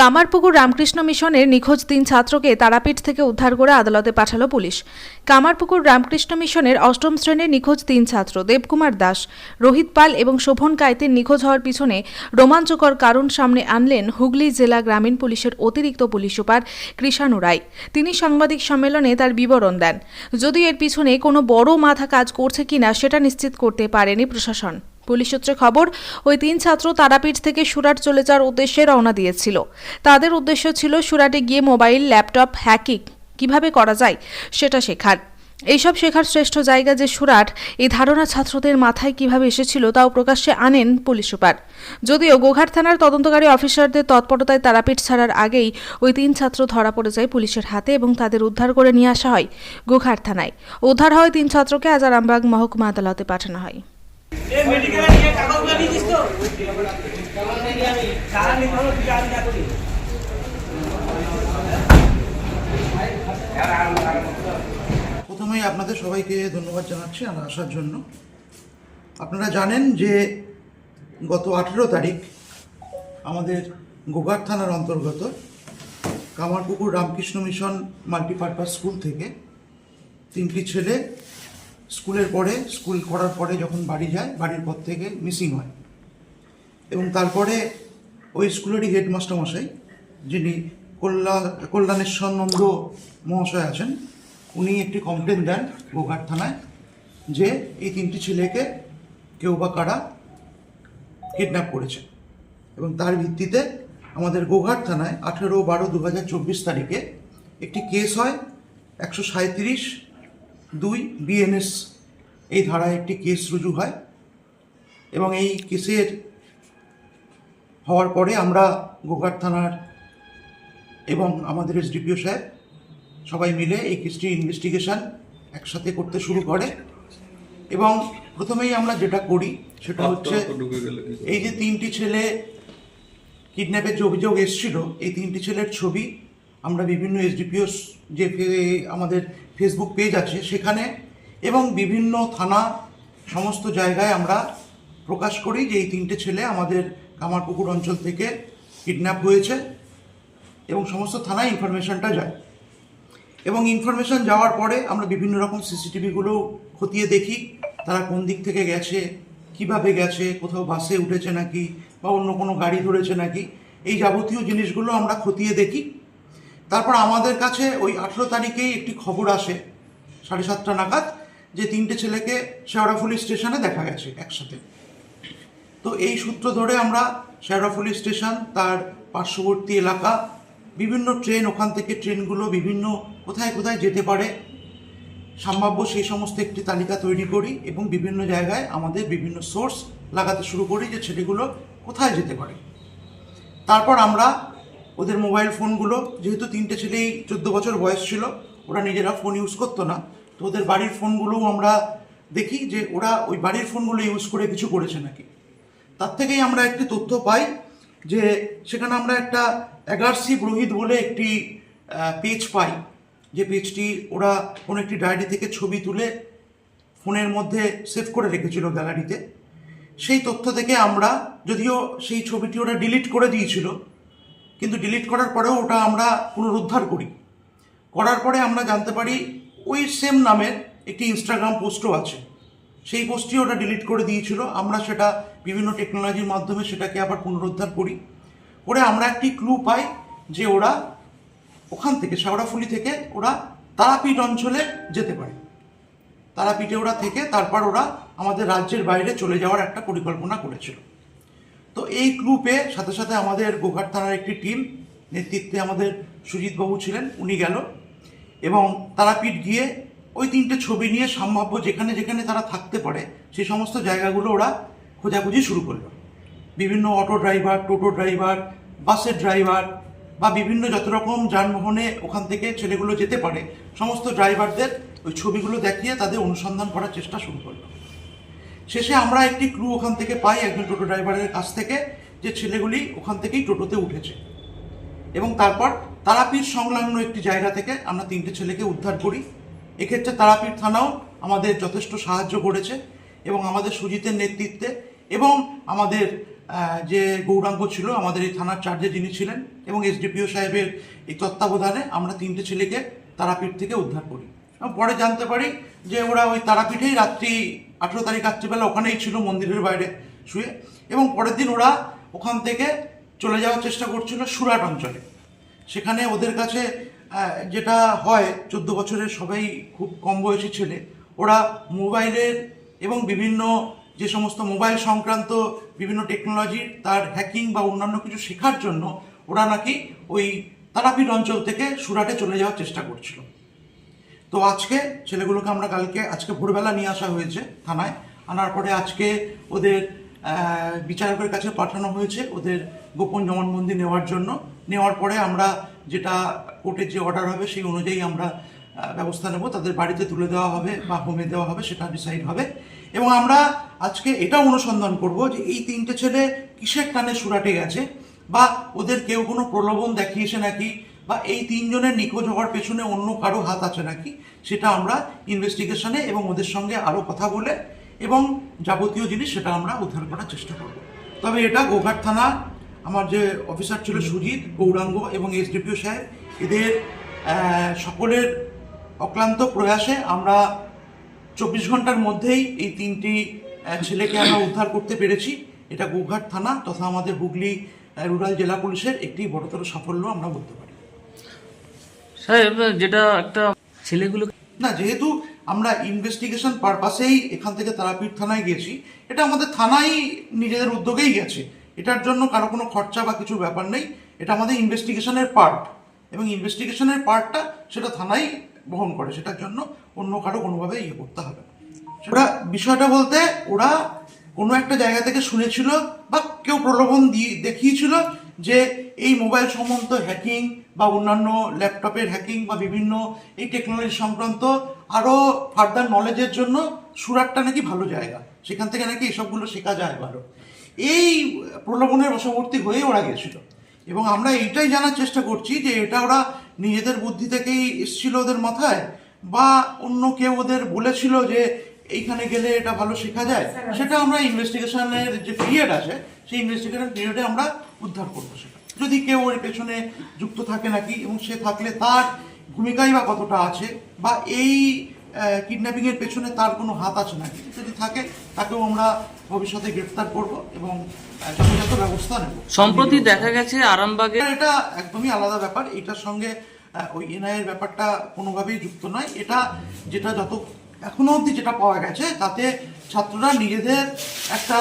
কামারপুকুর রামকৃষ্ণ মিশনের নিখোঁজ তিন ছাত্রকে তারাপীঠ থেকে উদ্ধার করে আদালতে পাঠালো পুলিশ। কামারপুকুর রামকৃষ্ণ মিশনের অষ্টম শ্রেণির নিখোঁজ তিন ছাত্র, দেবকুমার দাস, রোহিত পাল এবং শোভন কাইতের নিখোঁজ হওয়ার পিছনে রোমাঞ্চকর কারণ সামনে আনলেন হুগলি জেলা গ্রামীণ পুলিশের অতিরিক্ত পুলিশ সুপার কৃষাণু রায়। তিনি সাংবাদিক সম্মেলনে তার বিবরণ দেন। যদিও এর পিছনে কোনো বড় মাথা কাজ করছে কিনা সেটা নিশ্চিত করতে পারেনি প্রশাসন। পুলিশ সূত্রে খবর, ওই তিন ছাত্র তারাপীঠ থেকে সুরাট চলে যাওয়ার উদ্দেশ্যে রওনা দিয়েছিল। তাদের উদ্দেশ্য ছিল সুরাটে গিয়ে মোবাইল, ল্যাপটপ হ্যাকিং। কীভাবে করা যায় সেটা শেখার। এইসব শেখার শ্রেষ্ঠ জায়গা যে সুরাট, এই ধারণা ছাত্রদের মাথায় কীভাবে এসেছিল তাও প্রকাশ্যে আনেন পুলিশ সুপার। যদিও গোঘাট থানার তদন্তকারী অফিসারদের তৎপরতায় তারাপীঠ ছাড়ার আগেই ওই তিন ছাত্র ধরা পড়ে যায় পুলিশের হাতে এবং তাদের উদ্ধার করে নিয়ে আসা হয় গোঘাট থানায়। উদ্ধার হয় তিন ছাত্রকে, আজ আরামবাগ মহকুমা আদালতে পাঠানো হয়। প্রথমেই আপনাদের সবাইকে ধন্যবাদ জানাচ্ছি আর আসার জন্য। আপনারা জানেন যে গত আঠেরো তারিখ আমাদের গোগার থানার অন্তর্গত Kamarpukur Ramakrishna mission multipurpose school থেকে তিনটি ছেলে স্কুলের পরে, স্কুল করার পরে যখন বাড়ি যায়, বাড়ির পর থেকে মিসিং হয়। এবং তারপরে ওই স্কুলেরই হেডমাস্টার মশাই, যিনি কল্যাণ কল্যাণেশ্বর নন্দ মহাশয় আছেন, উনি একটি কমপ্লেন দেন গোঘাট থানায় যে এই তিনটি ছেলেকে কেউ বা কারা কিডন্যাপ করেছে। এবং তার ভিত্তিতে আমাদের গোঘাট থানায় আঠেরো বারো দু হাজার চব্বিশ তারিখে একটি কেস হয়, একশো সাঁত্রিশ দুই বিএনএস এই ধারায় একটি কেস রুজু হয় এবং এই কেসের হওয়ার পরে আমরা গোঘাট থানার এবং আমাদের এসডিপিও সাহেব সবাই মিলে এই কেসটি ইনভেস্টিগেশন একসাথে করতে শুরু করে। এবং প্রথমেই আমরা যেটা করি সেটা হচ্ছে এই যে তিনটি ছেলে কিডন্যাপের যে অভিযোগ এসেছিল এই তিনটি ছেলের ছবি আমরা বিভিন্ন এসডিপিও যে আমাদের ফেসবুক পেজ আছে, সেখানে এবং বিভিন্ন থানা সমস্ত জায়গায় আমরা প্রকাশ করি যে এই তিনটে ছেলে আমাদের কামারপুকুর অঞ্চল থেকে কিডন্যাপ হয়েছে এবং সমস্ত থানায় ইনফরমেশনটা যায়। এবং ইনফরমেশন যাওয়ার পরে আমরা বিভিন্ন রকম সিসিটিভিগুলো খতিয়ে দেখি, তারা কোন দিক থেকে গেছে, কীভাবে গেছে, কোথাও বাসে উঠেছে নাকি বা অন্য কোনো গাড়ি ধরেছে নাকি, এই যাবতীয় জিনিসগুলো আমরা খতিয়ে দেখি। তারপর আমাদের কাছে ওই আঠেরো তারিখেই একটি খবর আসে, সাড়ে সাতটা নাগাদ, যে তিনটে ছেলেকে শেওড়াফুলি স্টেশনে দেখা গেছে একসাথে। তো এই সূত্র ধরে আমরা শেরাফুলি স্টেশন, তার পার্শ্ববর্তী এলাকা, বিভিন্ন ট্রেন, ওখান থেকে ট্রেনগুলো বিভিন্ন কোথায় কোথায় যেতে পারে, সম্ভাব্য সেই সমস্ত একটি তালিকা তৈরি করি এবং বিভিন্ন জায়গায় আমাদের বিভিন্ন সোর্স লাগাতে শুরু করি যে ছেলেগুলো কোথায় যেতে পারে। তারপর আমরা ওদের মোবাইল ফোনগুলো যেহেতু তিনটে ছেলেই চোদ্দ বছর বয়স ছিল, ওরা নিজেরা ফোন ইউজ করতো না। তো ওদের বাড়ির ফোনগুলোও আমরা দেখি যে ওরা ওই বাড়ির ফোনগুলো ইউজ করে কিছু করেছে নাকি। তার থেকেই আমরা একটি তথ্য পাই যে সেখানে আমরা একটা এগারসি রোহিত বলে একটি পেজ পাই। যে পেজটি ওরা কোনো একটি ডায়েরি থেকে ছবি তুলে ফোনের মধ্যে সেভ করে রেখেছিল গ্যালারিতে সেই তথ্য থেকে আমরা, যদিও সেই ছবিটি ওরা ডিলিট করে দিয়েছিল কিন্তু ডিলিট করার পরেও ওটা আমরা পুনরুদ্ধার করি। করার পরে আমরা জানতে পারি ওই সেম নামের একটি ইনস্টাগ্রাম পোস্টও আছে। সেই পোস্টটি ওটা ডিলিট করে দিয়েছিল। আমরা সেটা বিভিন্ন টেকনোলজির মাধ্যমে সেটাকে আবার পুনরুদ্ধার করি। করে আমরা একটি ক্লু পাই যে ওরা ওখান থেকে শেওড়াফুলি থেকে ওরা তারাপীঠ অঞ্চলে যেতে পারে। তারাপীঠে ওরা থেকে তারপর ওরা আমাদের রাজ্যের বাইরে চলে যাওয়ার একটা পরিকল্পনা করেছিল। তো এই পেয়ে সাথে সাথে আমাদের গোঘাট থানার একটি টিম নেতৃত্বে আমাদের সুজিতবাবু ছিলেন, উনি গেল। এবং তারাপীঠ গিয়ে ওই তিনটে ছবি নিয়ে সম্ভাব্য যেখানে যেখানে তারা থাকতে পারে, সেই সমস্ত জায়গাগুলো ওরা খোঁজাখুঁজি শুরু করল। বিভিন্ন অটো ড্রাইভার টোটো ড্রাইভার বাসের ড্রাইভার বা বিভিন্ন যত রকম যানবাহনে ওখান থেকে ছেলেগুলো যেতে পারে, সমস্ত ড্রাইভারদের ওই ছবিগুলো দেখিয়ে তাদের অনুসন্ধান করার চেষ্টা শুরু করল। শেষে আমরা একটি ক্রু ওখান থেকে পাই একজন টোটো ড্রাইভারের কাছ থেকে, যে ছেলেগুলি ওখান থেকেই টোটোতে উঠেছে। এবং তারপর তারাপীঠ সংলগ্ন একটি জায়গা থেকে আমরা তিনটে ছেলেকে উদ্ধার করি। এক্ষেত্রে তারাপীঠ থানাও আমাদের যথেষ্ট সাহায্য করেছে এবং আমাদের সুজিতের নেতৃত্বে এবং আমাদের যে গৌরাঙ্গ ছিল, আমাদের এই থানার চার্জে যিনি ছিলেন এবং এসডিপিও সাহেবের এই তত্ত্বাবধানে আমরা তিনটে ছেলেকে তারাপীঠ থেকে উদ্ধার করি। পরে জানতে পারি যে ওরা ওই তারাপীঠেই রাত্রি আঠেরো তারিখ রাত্রিবেলা ওখানেই ছিল মন্দিরের বাইরে শুয়ে। এবং পরের দিন ওরা ওখান থেকে চলে যাওয়ার চেষ্টা করছিল সুরাট অঞ্চলে। সেখানে ওদের কাছে যেটা হয়, চোদ্দ বছরের সবাই খুব কম বয়সী ছেলে, ওরা মোবাইলের এবং বিভিন্ন যে সমস্ত মোবাইল সংক্রান্ত বিভিন্ন টেকনোলজির তার হ্যাকিং বা অন্যান্য কিছু শেখার জন্য ওরা নাকি ওই তারাপীঠ অঞ্চল থেকে সুরাটে চলে যাওয়ার চেষ্টা করছিল। তো আজকে ছেলেগুলোকে আমরা কালকে, আজকে ভোরবেলা নিয়ে আসা হয়েছে থানায়। আনার পরে আজকে ওদের বিচারকের কাছে পাঠানো হয়েছে ওদের গোপন জবানবন্দি নেওয়ার জন্য। নেওয়ার পরে আমরা যেটা কোর্টের যে অর্ডার হবে সেই অনুযায়ী আমরা ব্যবস্থা নেব। তাদের বাড়িতে তুলে দেওয়া হবে বা হোমে দেওয়া হবে সেটা ডিসাইড হবে। এবং আমরা আজকে এটা অনুসন্ধান করব যে এই তিনটে ছেলে কিসের টানে সুরাটে গেছে বা ওদের কেউ কোনো প্রলোভন দেখিয়েছে নাকি বা এই তিনজনের নিখোঁজ হওয়ার পেছনে অন্য কারও হাত আছে নাকি সেটা আমরা ইনভেস্টিগেশনে এবং ওদের সঙ্গে আরও কথা বলে এবং যাবতীয় জিনিস সেটা আমরা উদ্ধার করার চেষ্টা করব। তবে এটা গোঘাট থানা আমার যে অফিসার ছিল সুজিত গৌরাঙ্গ এবং এসডিপিও সাহেব এদের সকলের অক্লান্ত প্রয়াসে আমরা চব্বিশ ঘণ্টার মধ্যেই এই তিনটি ছেলেকে আমরা উদ্ধার করতে পেরেছি। এটা গোঘাট থানা তথা আমাদের হুগলি রুরাল জেলা পুলিশের একটি বড়তর সাফল্য আমরা বলতে পারি। সাহেব যেটা একটা ছেলেগুলো না, যেহেতু আমরা ইনভেস্টিগেশন পারপাসেই এখান থেকে তারাপীঠ থানায় গেছি, এটা আমাদের থানাই নিজেদের উদ্যোগেই গেছে। এটার জন্য কারও কোনো খরচা বা কিছু ব্যাপার নেই, এটা আমাদের ইনভেস্টিগেশনের পার্ট এবং ইনভেস্টিগেশনের পার্টটা সেটা থানাই বহন করে, সেটার জন্য অন্য কারও কোনোভাবে ইয়ে করতে হবে ওরা বিষয়টা বলতে ওরা কোনো একটা জায়গা থেকে শুনেছিল বা কেউ প্রলোভন দিয়ে দেখিয়েছিল যে এই মোবাইল সম্বন্ধ হ্যাকিং বা অন্যান্য ল্যাপটপের হ্যাকিং বা বিভিন্ন এই টেকনোলজি সংক্রান্ত আরও ফার্দার নলেজের জন্য সুরাটটা নাকি ভালো জায়গা। সেখান থেকে নাকি এসবগুলো শেখা যায় ভালো। এই প্রলোভনের বশবর্তী হয়ে ওরা গেছিল। এবং আমরা এইটাই জানার চেষ্টা করছি যে এটা ওরা নিজেদের বুদ্ধি থেকেই এসেছিল ওদের মাথায় বা অন্য কেউ ওদের বলেছিল যে এইখানে গেলে এটা ভালো শেখা যায়? সেটা আমরা ইনভেস্টিগেশনের যে পিরিয়ড আছে সেই ইনভেস্টিগেশন পিরিয়ডে আমরা উদ্ধার করব সেটা। যদি কেউ ওর পেছনে যুক্ত থাকে নাকি এবং সে থাকলে তার ভূমিকাই বা কতটা আছে বা এই কিডন্যাপিং এর পেছনে তার কোনো হাত আছে নাকি? যদি থাকে তাকেও আমরা ভবিষ্যতে গ্রেফতার করব এবং যথাযথ ব্যবস্থা নেব। সম্প্রতি দেখা গেছে আরামবাগে এটা- একদমই আলাদা ব্যাপার। এটার সঙ্গে ওই এনআইয়ের ব্যাপারটা কোনোভাবেই যুক্ত নয়। এটা যেটা যত এখনও অবধি যেটা পাওয়া গেছে তাতে ছাত্ররা নিজেদের একটা